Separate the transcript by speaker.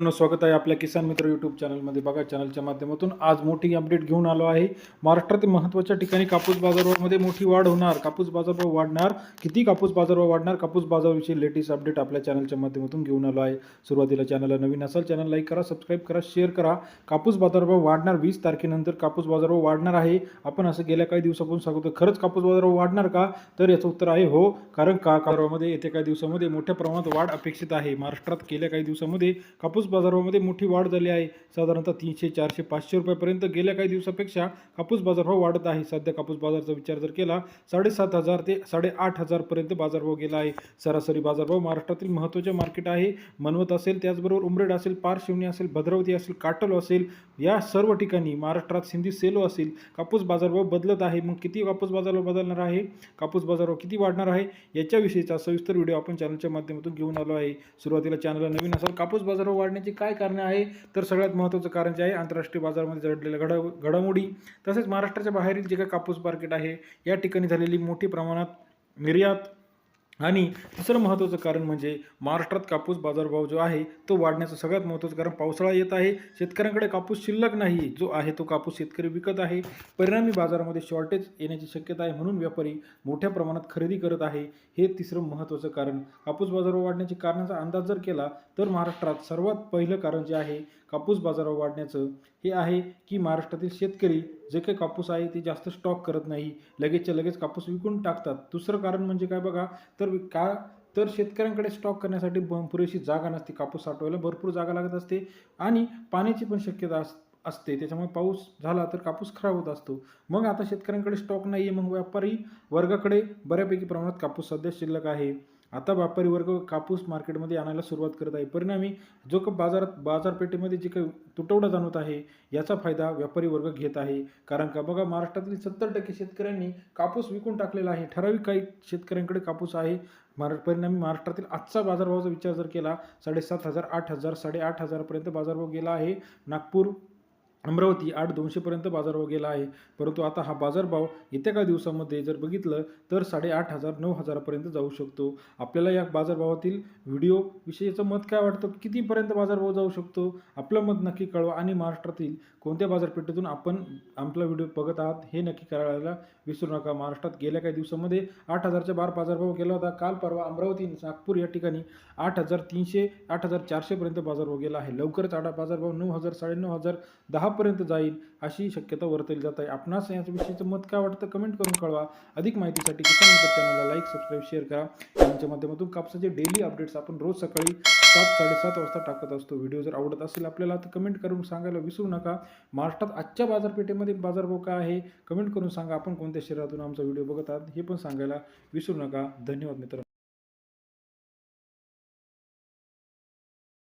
Speaker 1: मित्रांनो, स्वागत आहे आपल्या किसान मित्र यूट्यूब चॅनलमध्ये बघा चॅनलच्या माध्यमातून आज मोठी अपडेट घेऊन आलो आहे. महाराष्ट्रातील महत्त्वाच्या ठिकाणी कापूस बाजारभावामध्ये मोठी वाढ होणार. कापूस बाजारभाव वाढणार. किती कापूस बाजारभाव वाढणार? कापूस बाजाराविषयी लेटेस्ट अपडेट आपल्या चॅनलच्या माध्यमातून घेऊन आलो आहे. सुरुवातीला चॅनलला नवीन असाल चॅनल लाईक करा सबस्क्राईब करा शेअर करा. कापूस बाजारभाव वाढणार. वीस तारखेनंतर कापूस बाजारभाव वाढणार आहे. आपण असं गेल्या काही दिवसापासून सांगतो खरंच कापूस बाजारभाव वाढणार का? तर याचं उत्तर आहे हो. कारण का? बाजारामध्ये येत्या काही दिवसामध्ये मोठ्या प्रमाणात वाढ अपेक्षित आहे. महाराष्ट्रात गेल्या काही दिवसामध्ये कापूस कापूस बाजारामध्ये मोठी वाढ झाली आहे. साधारणतः तीनशे चारशे पाचशे रुपयापर्यंत गेल्या काही दिवसापेक्षा कापूस बाजारभाव वाढत आहे. सध्या कापूस बाजाराचा विचार जर केला साडेसात हजार ते साडेआठ हजारपर्यंत बाजारभाव गेला आहे. सरासरी बाजारभाव महाराष्ट्रातील महत्त्वाचे मार्केट आहे. मनवत असेल त्याचबरोबर उमरेड असेल पारशिवणी असेल भद्रावती असेल काटल असेल या सर्व ठिकाणी महाराष्ट्रात सिंधी सेलो असेल कापूस बाजारभाव बदलत आहे. मग किती कापूस बाजारभाव बदलणार आहे? कापूस बाजारभाव किती वाढणार आहे? याच्याविषयीचा सविस्तर व्हिडिओ आपण चॅनलच्या माध्यमातून घेऊन आलो आहे. सुरुवातीला चॅनलला नवीन असाल कापूस बाजारभाव वाढण्याची काय कारणे आहे? तर सगळ्यात महत्त्वाचं कारण जे आहे आंतरराष्ट्रीय बाजारामध्ये जडलेल्या घड घडामोडी. तसेच महाराष्ट्राच्या बाहेरील जे काही कापूस मार्केट आहे या ठिकाणी झालेली मोठी प्रमाणात निर्यात आणि तिसरं महत्त्वाचं कारण म्हणजे महाराष्ट्रात कापूस बाजारभाव जो आहे तो वाढण्याचं सगळ्यात महत्त्वाचं कारण पावसाळा येत आहे. शेतकऱ्यांकडे कापूस शिल्लक नाही जो आहे तो कापूस शेतकरी विकत आहे. परिणामी बाजारामध्ये शॉर्टेज येण्याची शक्यता आहे म्हणून व्यापारी मोठ्या प्रमाणात खरेदी करत आहे. हे तिसरं महत्त्वाचं कारण. कापूस बाजारभाव वाढण्याची कारणाचा अंदाज जर केला तर महाराष्ट्रात सर्वात पहिलं कारण जे आहे कापूस बाजारावर वाढण्याचं हे आहे की महाराष्ट्रातील शेतकरी जे काही कापूस आहे ते जास्त स्टॉक करत नाही. लगेचच्या लगेच कापूस विकून टाकतात. दुसरं कारण म्हणजे काय बघा तर का तर शेतकऱ्यांकडे स्टॉक करण्यासाठी पुरेशी जागा नसते. कापूस साठवायला भरपूर जागा लागत असते आणि पाण्याची पण शक्यता अस असते. त्याच्यामुळे पाऊस झाला तर कापूस खराब होत असतो. मग आता शेतकऱ्यांकडे स्टॉक नाही आहे मग व्यापारी वर्गाकडे बऱ्यापैकी प्रमाणात कापूस सध्या शिल्लक आहे. आता व्यापारी वर्ग कापूस मार्केटमध्ये आणायला सुरुवात करत आहे. परिणामी जो का बाजारात बाजारपेठेमध्ये जे काही तुटवडा जाणवत आहे याचा फायदा व्यापारी वर्ग घेत आहे. कारण का बघा महाराष्ट्रातील सत्तर टक्के शेतकऱ्यांनी कापूस विकून टाकलेला आहे. ठराविक काही शेतकऱ्यांकडे कापूस आहे. महारा परिणामी महाराष्ट्रातील आजचा बाजारभावाचा विचार जर केला साडेसात हजार आठ हजार साडेआठ हजारपर्यंत बाजारभाव गेला आहे. नागपूर अमरावती आठ दोनशेपर्यंत बाजारभाव गेला आहे. परंतु आता हा बाजारभाव येत्या काही दिवसामध्ये जर बघितलं तर साडेआठ हजार नऊ हजारापर्यंत जाऊ शकतो. आपल्याला या बाजारभावातील व्हिडिओ विषयीचं मत काय वाटतं? कितीपर्यंत बाजारभाव जाऊ शकतो? आपलं मत नक्की कळवा आणि महाराष्ट्रातील कोणत्या बाजारपेठेतून आपण आपला व्हिडिओ बघत आहात हे नक्की करायला विसरू नका. महाराष्ट्रात गेल्या काही दिवसामध्ये आठ हजारच्या बार बाजारभाव गेला होता. काल परवा अमरावती नागपूर या ठिकाणी आठ हजार तीनशे आठ हजार चारशेपर्यंत बाजारभाव गेला आहे. लवकरच आठ बाजारभाव नऊ हजार साडेनऊ हजार दहा दहापर्यंत जाईल अशी शक्यता वर्तवली जात आहे. आपणास याच्याविषयीचं मत काय वाटतं कमेंट करून कळवा. अधिक माहितीसाठी किसान मित्र चॅनलला लाईक सबस्क्राईब शेअर करा. यांच्या माध्यमातून कापसाचे डेली अपडेट्स आपण रोज सकाळी सात साडेसात वाजता टाकत असतो. व्हिडिओ जर आवडत असेल आपल्याला तर कमेंट करून सांगायला विसरू नका. महाराष्ट्रात आजच्या बाजारपेठेमध्ये बाजारभाव काय आहे? कमेंट करून सांगा. आपण कोणत्या शहरातून आमचा व्हिडिओ बघत आहात हे पण सांगायला विसरू नका. धन्यवाद मित्रांनो.